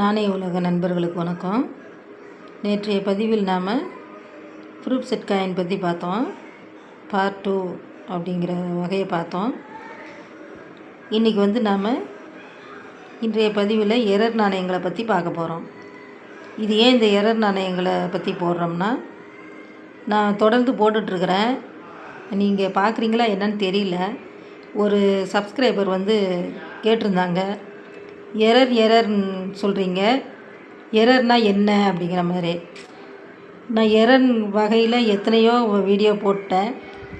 நாணய உலக நண்பர்களுக்கு வணக்கம். நேற்றைய பதிவில் நாம் ப்ரூப் செட் காயின் பற்றி பார்த்தோம். பார்ட் டூ அப்படிங்கிற வகையை பார்த்தோம். இன்றைக்கி வந்து நாம் இன்றைய பதிவில் எரர் நாணயங்களை பற்றி பார்க்க போகிறோம் இது ஏன் இந்த எரர் நாணயங்களை பற்றி போடுறோம்னா நான் தொடர்ந்து போட்டுட்ருக்கிறேன். நீங்கள் பார்க்குறீங்களா என்னன்னு தெரியல. ஒரு சப்ஸ்கிரைபர் வந்து கேட்டிருந்தாங்க. எரர் எரர் சொல்கிறீங்க எரர்னா என்ன அப்படிங்கிற மாதிரி. நான் எரர் வகையில் எத்தனையோ வீடியோ போட்டேன்.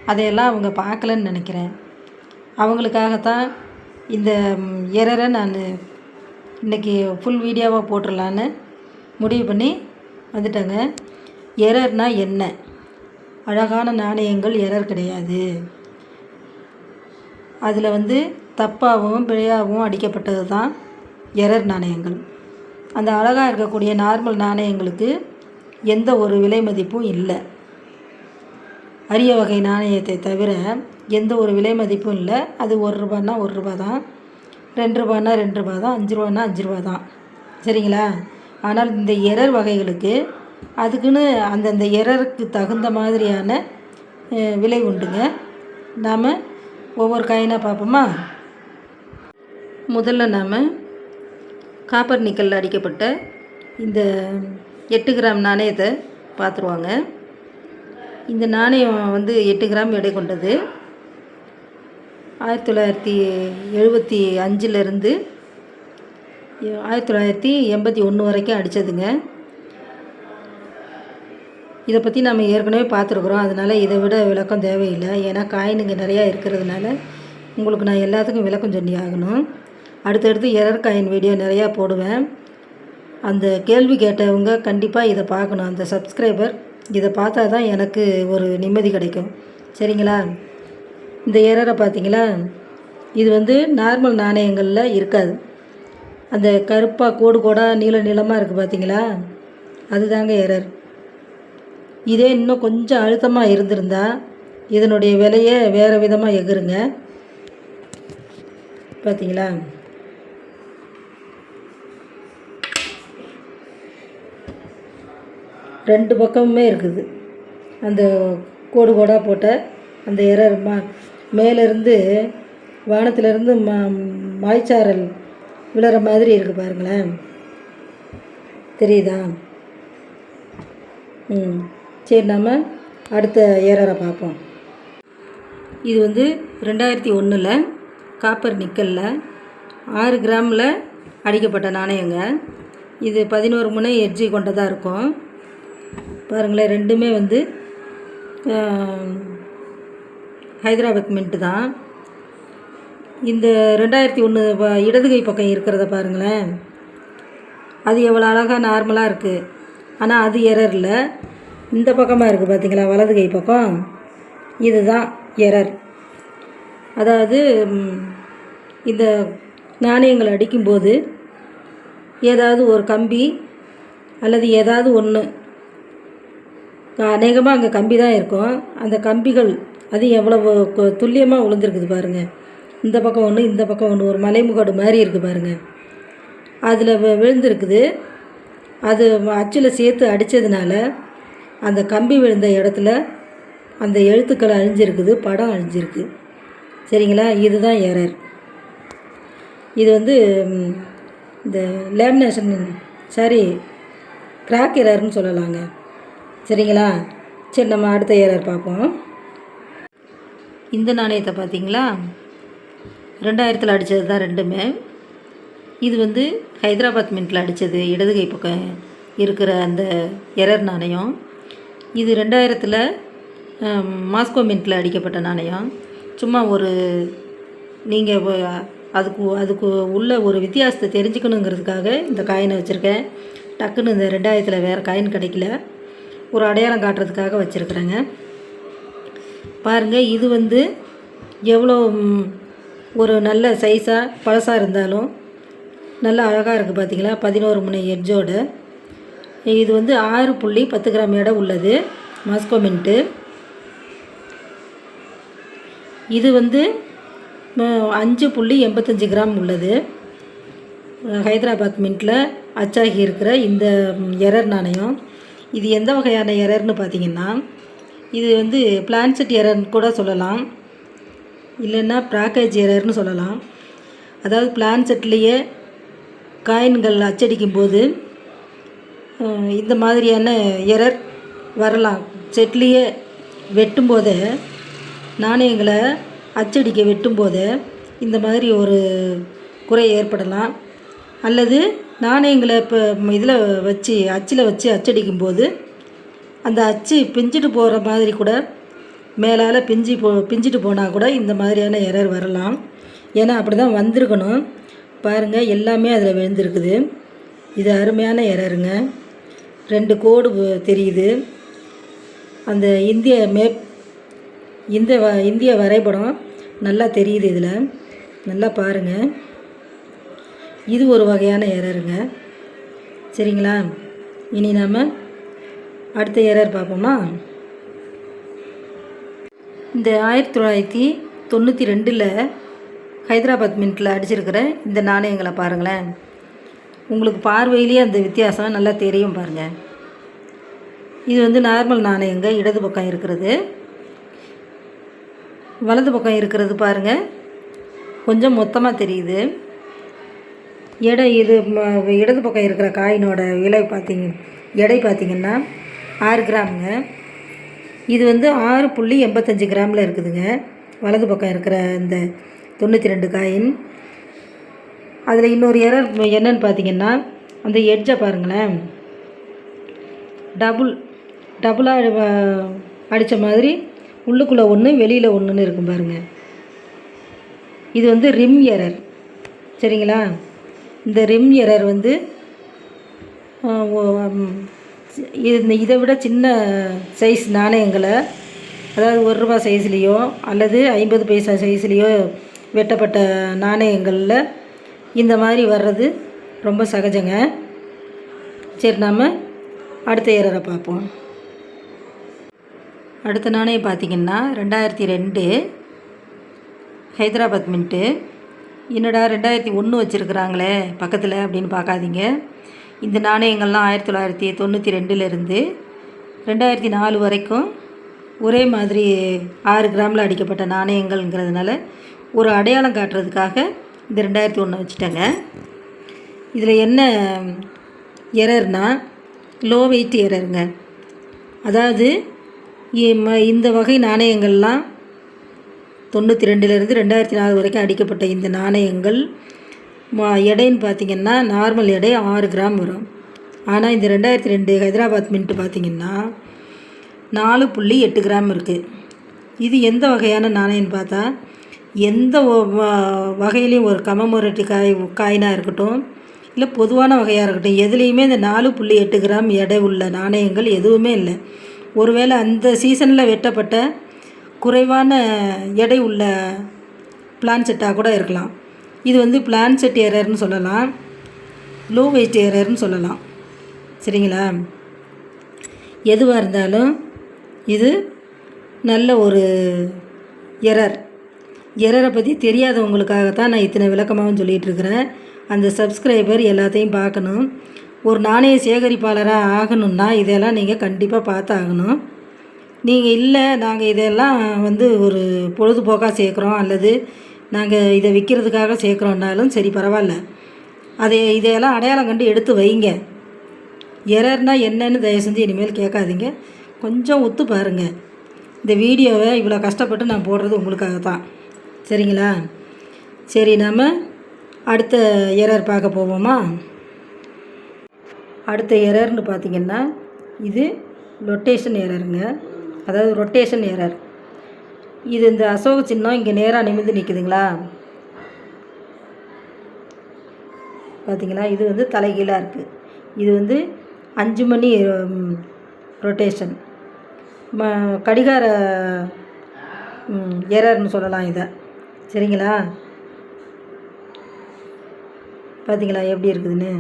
அதையெல்லாம் அவங்க பார்க்கலன்னு நினைக்கிறேன். அவங்களுக்காகத்தான் இந்த எரரை நான் இன்றைக்கி ஃபுல் வீடியோவாக போட்டுடலான்னு முடிவு பண்ணி வந்துட்டேங்க. எரர்னா என்ன? அழகான நாணயங்கள் எரர் கிடையாது. அதில் வந்து தப்பாகவும் பிழையாகவும் அடிக்கப்பட்டது தான் எரர் நாணயங்கள். அந்த அழகாக இருக்கக்கூடிய நார்மல் நாணயங்களுக்கு எந்த ஒரு விலை மதிப்பும் இல்லை. அரிய வகை நாணயத்தை தவிர எந்த ஒரு விலை மதிப்பும் இல்லை. அது ஒரு ரூபான்னா ஒரு ரூபா தான். ரெண்டு ரூபான்னா ரெண்டு ரூபா தான். அஞ்சு ரூபான்னா அஞ்சு ரூபா தான். சரிங்களா? ஆனால் இந்த எரர் வகைகளுக்கு அதுக்குன்னு அந்தந்த எரருக்கு தகுந்த மாதிரியான விலை உண்டுங்க. நாம் ஒவ்வொரு காயினாக பார்ப்போமா? முதல்ல நாம் காப்பர் நிக்கலில் அடிக்கப்பட்ட இந்த எட்டு கிராம் நாணயத்தை பார்த்துருவாங்க. இந்த நாணயம் வந்து எட்டு கிராம் எடை கொண்டது. ஆயிரத்தி தொள்ளாயிரத்தி எழுபத்தி அஞ்சிலிருந்து ஆயிரத்தி தொள்ளாயிரத்தி எண்பத்தி ஒன்று வரைக்கும் அடித்ததுங்க இதை பற்றி நம்ம ஏற்கனவே பார்த்துருக்குறோம். அதனால் இதை விட விளக்கம் தேவையில்லை. ஏன்னா காயினுங்க நிறையா இருக்கிறதுனால உங்களுக்கு நான் எல்லாத்துக்கும் விளக்கம் சொல்லி ஆகணும். அடுத்தடுத்து எரர் காயின் வீடியோ நிறையா போடுவேன். அந்த கேள்வி கேட்டவங்க கண்டிப்பாக இதை பார்க்கணும். அந்த சப்ஸ்கிரைபர் இதை பார்த்தா தான் எனக்கு ஒரு நிம்மதி கிடைக்கும். சரிங்களா? இந்த எரரை பார்த்தீங்களா? இது வந்து நார்மல் நாணயங்களில் இருக்காது. அந்த கருப்பாக கோடு கோடாக நீள நீளமாக இருக்குது பார்த்தீங்களா? அதுதாங்க எரர் இதே இன்னும் கொஞ்சம் அழுத்தமாக இருந்திருந்தா இதனுடைய விலையை வேறு விதமாக எகுருங்க பார்த்தீங்களா? ரெண்டு பக்கமுமே இருக்குது. அந்த கோடு கோடாக போட்ட அந்த எரர் மா மேலேருந்து வானத்திலேருந்து ம மாய்ச்சாரல் விழுற மாதிரி இருக்குது பாருங்களேன். தெரியுதா? ம். சரி நம்ம அடுத்த ஏரரை பார்ப்போம். இது வந்து ரெண்டாயிரத்தி ஒன்றில் காப்பர் நிக்கலில் ஆறு கிராமில் அடிக்கப்பட்ட நாணயங்க. இது பதினோரு முனை எட்ஜி கொண்டதாக இருக்கும். பாருங்களேன் ரெண்டுமே வந்து ஹைதராபாத் மின்ட்டு தான். இந்த ரெண்டாயிரத்தி ஒன்று இடதுகை பக்கம் இருக்கிறத பாருங்களேன். அது எவ்வளோ அழகாக நார்மலாக இருக்குது ஆனால் அது எரர் இல்லை. இந்த பக்கமாக இருக்குது பார்த்தீங்களா வலது கை பக்கம்? இதுதான் எரர். அதாவது இந்த நாணயங்கள் அடிக்கும்போது ஏதாவது ஒரு கம்பி அல்லது ஏதாவது ஒன்று அநேகமாக அங்கே கம்பி தான் இருக்கும். அந்த கம்பிகள் அது எவ்வளவு துல்லியமாக விழுந்துருக்குது பாருங்கள் இந்த பக்கம் ஒன்று இந்த பக்கம் ஒன்று ஒரு மலைமுகடு மாதிரி இருக்குது பாருங்கள் அதில் விழுந்திருக்குது. அது அச்சில் சேர்த்து அடித்ததுனால அந்த கம்பி விழுந்த இடத்துல அந்த எழுத்துக்கள் அழிஞ்சிருக்குது படம் அழிஞ்சிருக்கு. சரிங்களா? இதுதான் எரர் இது வந்து இந்த லேமினேஷன் சாரி கிராக் எரர்னு சொல்லலாங்க. சரிங்களா? சரி நம்ம அடுத்த எரர் பார்ப்போம். இந்த நாணயத்தை பார்த்தீங்களா? ரெண்டாயிரத்தில் அடித்தது தான் ரெண்டுமே. இது வந்து ஹைதராபாத் மின்ட்டில் அடித்தது இடது கை பக்கம் இருக்கிற அந்த எரர் நாணயம். இது ரெண்டாயிரத்தில் மாஸ்கோ மின்ட்டில் அடிக்கப்பட்ட நாணயம். சும்மா ஒரு நீங்கள் அதுக்கு அதுக்கு உள்ள ஒரு வித்தியாசத்தை தெரிஞ்சுக்கணுங்கிறதுக்காக இந்த காயினை வச்சுருக்கேன். டக்குன்னு இந்த ரெண்டாயிரத்தில் வேறு காயின் கிடைக்கல. ஒரு அடையாளம் காட்டுறதுக்காக வச்சுருக்குறேங்க. பாருங்கள் இது வந்து எவ்வளோ ஒரு நல்ல சைஸாக பழசாக இருந்தாலும் நல்ல அழகாக இருக்குது பார்த்தீங்களா பதினோரு முனை எட்ஜோடு. இது வந்து ஆறு புள்ளி பத்து கிராம் எடை உள்ளது. Moscow mint. இது வந்து அஞ்சு புள்ளி எண்பத்தஞ்சு கிராம் உள்ளது. ஹைதராபாத் மின்ட்டில் அச்சாகி இருக்கிற இந்த எரர் நாணயம். இது எந்த வகையான எரர்னு பார்த்தீங்கன்னா இது வந்து பிளான்செட் எரர்னு கூட சொல்லலாம். இல்லைன்னா ப்ராக்கேஜ் எரர்னு சொல்லலாம். அதாவது பிளான்செட்லேயே காயின்கள் அச்சடிக்கும் போது இந்த மாதிரியான எரர் வரலாம். செட்லேயே வெட்டும்போதே நாணயங்களை அச்சடிக்க வெட்டும்போதே இந்த மாதிரி ஒரு குறை ஏற்படலாம். அல்லது நாணயங்களை இப்போ இதில் வச்சு அச்சில் வச்சு அச்சடிக்கும் போது அந்த அச்சு பிஞ்சிட்டு போகிற மாதிரி கூட மேலால் பிஞ்சு போ பிஞ்சிட்டு போனால் கூட இந்த மாதிரியான எரர் வரலாம். ஏன்னா அப்படி தான் வந்திருக்கணும். பாருங்கள் எல்லாமே அதில் விழுந்திருக்குது. இது அருமையான எரருங்க. ரெண்டு கோடு தெரியுது. அந்த இந்திய மேப் இந்த வ இந்திய வரைபடம் நல்லா தெரியுது இதில். நல்லா பாருங்கள் இது ஒரு வகையான எரருங்க. சரிங்களா? இனி நாம் அடுத்த எரர் பார்ப்போமா? இந்த ஆயிரத்தி தொள்ளாயிரத்தி தொண்ணூற்றி ரெண்டில் ஹைதராபாத் மின்ட்டில் அடிச்சிருக்கிற இந்த நாணயங்களை பாருங்களேன். உங்களுக்கு பார்வையிலேயே அந்த வித்தியாசம் நல்லா தெரியும் பாருங்கள் இது வந்து நார்மல் நாணயங்க இடது பக்கம் இருக்கிறது. வலது பக்கம் இருக்கிறது பாருங்கள் கொஞ்சம் மொத்தமாக தெரியுது. எடை இது இடது பக்கம் இருக்கிற காயினோட விலை பார்த்தீங்க எடை பார்த்தீங்கன்னா ஆறு கிராமுங்க. இது வந்து ஆறு புள்ளி எண்பத்தஞ்சு கிராமில் இருக்குதுங்க. வலது பக்கம் இருக்கிற இந்த தொண்ணூற்றி ரெண்டு காயின். அதில் இன்னொரு எரர் என்னன்னு பார்த்தீங்கன்னா அந்த எட்ஜை பாருங்களேன். டபுள் டபுளாக அடித்த மாதிரி உள்ளுக்குள்ளே ஒன்று வெளியில் ஒன்றுன்னு இருக்கும் பாருங்கள் இது வந்து ரிம் எரர். சரிங்களா? இந்த ரிம் எரர் வந்து இது இதை விட சின்ன சைஸ் நாணயங்களை அதாவது ஒரு ரூபா சைஸ்லேயோ அல்லது ஐம்பது பைசா சைஸ்லேயோ வெட்டப்பட்ட நாணயங்களில் இந்த மாதிரி வர்றது ரொம்ப சகஜங்க. சரி நாம் அடுத்த எரரை பார்ப்போம். அடுத்த நாணயம் பார்த்தீங்கன்னா ரெண்டாயிரத்தி ரெண்டு ஹைதராபாத் மின்ட்டு. என்னடா ரெண்டாயிரத்தி ஒன்று வச்சுருக்குறாங்களே பக்கத்தில் அப்படின்னு பார்க்காதீங்க. இந்த நாணயங்கள்லாம் ஆயிரத்தி தொள்ளாயிரத்தி தொண்ணூற்றி ரெண்டுலேருந்து ரெண்டாயிரத்தி நாலு வரைக்கும் ஒரே மாதிரி ஆறு கிராமில் அடிக்கப்பட்ட நாணயங்கள்ங்கிறதுனால ஒரு அடையாளம் காட்டுறதுக்காக இந்த ரெண்டாயிரத்தி ஒன்று வச்சுட்டேங்க. இதில் என்ன எரர்னா லோ வெயிட் எரருங்க அதாவது ம- இந்த வகை நாணயங்கள்லாம் தொண்ணூற்றி ரெண்டுலேருந்து ரெண்டாயிரத்தி நாலு வரைக்கும் அடிக்கப்பட்ட இந்த நாணயங்கள் எடைன்னு பார்த்தீங்கன்னா நார்மல் எடை ஆறு கிராம் வரும். ஆனால் இந்த ரெண்டாயிரத்தி ரெண்டு ஹைதராபாத் மின்ட்டு பார்த்தீங்கன்னா நாலு புள்ளி எட்டு கிராம் இருக்குது இது எந்த வகையான நாணயம்னு பார்த்தா எந்த வகையிலையும் ஒரு கமமொரட்டி காய் காயினாக இருக்கட்டும் இல்லை பொதுவான வகையாக இருக்கட்டும் எதுலேயுமே இந்த நாலு புள்ளி எட்டு கிராம் எடை உள்ள நாணயங்கள் எதுவுமே இல்லை. ஒருவேளை அந்த சீசனில் வெட்டப்பட்ட குறைவான எடை உள்ள பிளான் செட்டாக கூட இருக்கலாம். இது வந்து பிளான் செட் எரர்னு சொல்லலாம். லோ வெயிட் ஏரர்னு சொல்லலாம். சரிங்களா? எதுவாக இருந்தாலும் இது நல்ல ஒரு எரர் எரரை பற்றி தெரியாதவங்களுக்காக தான் நான் இத்தனை விளக்கமாகவும் சொல்லிகிட்ருக்கிறேன் அந்த சப்ஸ்கிரைபர் எல்லாத்தையும் பார்க்கணும். ஒரு நாணய சேகரிப்பாளராக ஆகணும்னா இதெல்லாம் நீங்கள் கண்டிப்பாக பார்த்து ஆகணும் நீங்கள் இல்லை நாங்கள் இதெல்லாம் வந்து ஒரு பொழுதுபோக்காக சேர்க்குறோம் அல்லது நாங்கள் இதை விற்கிறதுக்காக சேர்க்குறோன்னாலும் சரி பரவாயில்ல. அதை இதையெல்லாம் அடையாளம் கண்டு எடுத்து வைங்க. எரர்னால் என்னன்னு தயவு செஞ்சு இனிமேல் கேட்காதீங்க. கொஞ்சம் ஒத்து பாருங்கள் இந்த வீடியோவை இவ்வளோ கஷ்டப்பட்டு நான் போடுறது உங்களுக்காக தான். சரிங்களா? சரி நாம் அடுத்த எரர் பார்க்க போவோமா? அடுத்த எரர்னு பார்த்தீங்கன்னா இது லொட்டேஷன் எரருங்க. அதாவது ரொட்டேஷன் எரர் இது இந்த அசோக சின்னம் இங்கே நேராக நிமிர்ந்து நிற்குதுங்களா பார்த்தீங்களா இது வந்து தலைகீழாக இருக்குது இது வந்து அஞ்சு மணி ரொட்டேஷன் ம கடிகார எரர்னு சொல்லலாம் இதை. சரிங்களா? பார்த்தீங்களா எப்படி இருக்குதுன்னு?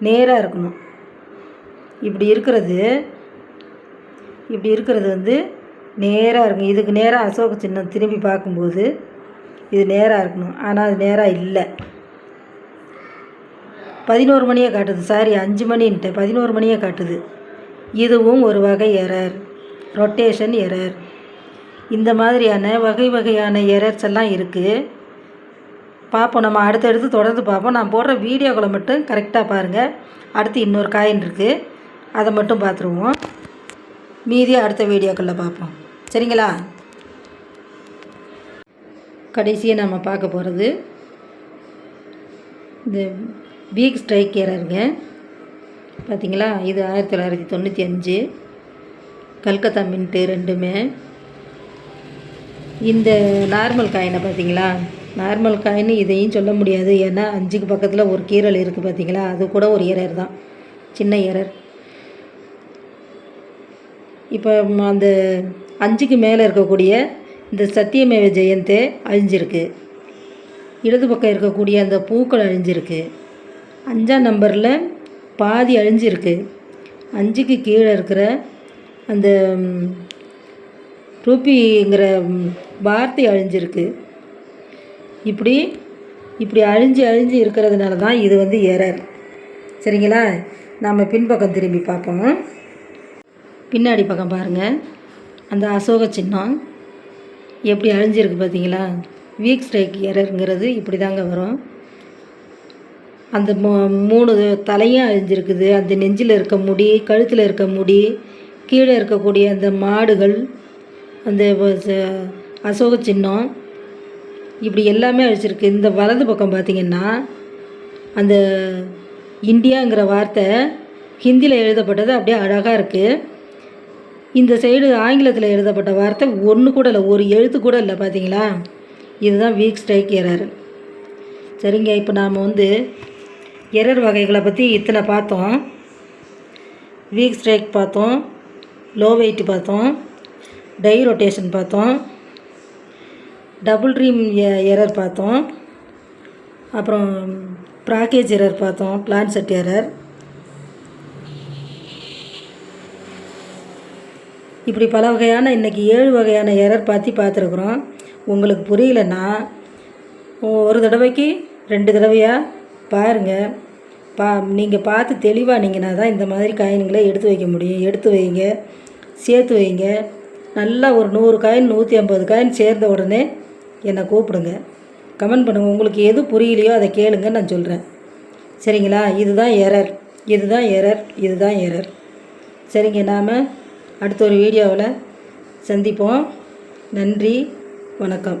நேராக இருக்கணும். இப்படி இருக்கிறது இப்படி இருக்கிறது வந்து நேராக இருக்கும் இதுக்கு நேராக அசோக சின்னம் திரும்பி பார்க்கும்போது இது நேராக இருக்கணும். ஆனால் அது நேராக இல்லை. பதினோரு மணியை காட்டுது. சாரி அஞ்சு மணின்ட்டு. பதினோரு மணியை காட்டுது. இதுவும் ஒரு வகை எரர். Rotation error. இந்த மாதிரியான வகை வகையான எரர்ஸ் எல்லாம் இருக்குது பார்ப்போம். நம்ம அடுத்தடுத்து தொடர்ந்து பார்ப்போம். நான் போடுற வீடியோக்களை மட்டும் கரெக்டாக பாருங்கள் அடுத்து இன்னொரு காயின் இருக்குது அதை மட்டும் பார்த்துருவோம். மீதி அடுத்த வீடியோக்களில் பார்ப்போம். சரிங்களா? கடைசியாக நம்ம பார்க்க போகிறது இந்த வீக் ஸ்ட்ரைக் எரருங்க பார்த்தீங்களா இது ஆயிரத்தி தொள்ளாயிரத்தி தொண்ணூற்றி அஞ்சு. கல்கத்தா மின்ட்டு ரெண்டுமே. இந்த நார்மல் காயினை பார்த்தீங்களா நார்மல் காயின் இதையும் சொல்ல முடியாது. ஏன்னா அஞ்சுக்கு பக்கத்தில் ஒரு கீரல் இருக்குது பார்த்தீங்களா அது கூட ஒரு எரர் தான். சின்ன எரர் இப்போ அந்த அஞ்சுக்கு மேலே இருக்கக்கூடிய இந்த சத்தியமேவ ஜெயந்தே அழிஞ்சிருக்கு. இடது பக்கம் இருக்கக்கூடிய அந்த பூக்கள் அழிஞ்சிருக்கு. அஞ்சாம் நம்பரில் பாதி அழிஞ்சிருக்கு. அஞ்சுக்கு கீழே இருக்கிற அந்த ரூபிங்கிற வார்த்தை அழிஞ்சிருக்கு. இப்படி இப்படி அழிஞ்சு அழிஞ்சு இருக்கிறதுனால தான் இது வந்து எரர். சரிங்களா? நாம் பின்பக்கம் திரும்பி பார்ப்போம். பின்னாடி பக்கம் பாருங்கள் அந்த அசோக சின்னம் எப்படி அழிஞ்சிருக்கு பார்த்தீங்களா? வீக் ஸ்ட்ரைக் எரருங்கிறது இப்படி தாங்க வரும். அந்த மூணு தலையும் அழிஞ்சிருக்குது. அந்த நெஞ்சில் இருக்க முடி கழுத்தில் இருக்க முடி கீழே இருக்கக்கூடிய அந்த மாடுகள் அந்த அசோக சின்னம் இப்படி எல்லாமே அழிச்சிருக்கு இந்த வலது பக்கம் பார்த்திங்கன்னா அந்த இந்தியாங்கிற வார்த்தை ஹிந்தியில் எழுதப்பட்டது அப்படியே அழகாக இருக்குது இந்த சைடு ஆங்கிலத்தில் எழுதப்பட்ட வார்த்தை ஒன்று கூட இல்லை ஒரு எழுத்து கூட இல்லை பார்த்தீங்களா இதுதான் வீக் ஸ்ட்ரைக் எரர் சரிங்க இப்போ நாம் வந்து எரர் வகைகளை பற்றி இத்தனை பார்த்தோம். வீக் ஸ்ட்ரைக் பார்த்தோம் லோ வெயிட் பார்த்தோம் டை ரொட்டேஷன் பார்த்தோம் டபுள் ட்ரீம் எரர் பார்த்தோம் அப்புறம் ப்ராக்கேஜ் எரர் பார்த்தோம் பிளான் செட் எரர் இப்படி பல வகையான இன்றைக்கி ஏழு வகையான எரர் பார்த்து பார்த்துருக்குறோம். உங்களுக்கு புரியலன்னா ஒரு தடவைக்கு ரெண்டு தடவையாக பாருங்கள் பா நீங்கள் பார்த்து தெளிவாக நீங்கன்னா தான் இந்த மாதிரி காயின்களை எடுத்து வைக்க முடியும். எடுத்து வைங்க சேர்த்து வைங்க. நல்லா ஒரு நூறு காயின் நூற்றி ஐம்பது காயின் சேர்ந்த உடனே என்னை கூப்பிடுங்க. கமெண்ட் பண்ணுங்கள் உங்களுக்கு எது புரியலையோ அதை கேளுங்க நான் சொல்கிறேன் சரிங்களா? இதுதான் எரர் இதுதான் எரர் இதுதான் எரர் சரிங்க நாம் அடுத்த ஒரு வீடியோவில் சந்திப்போம். நன்றி வணக்கம்.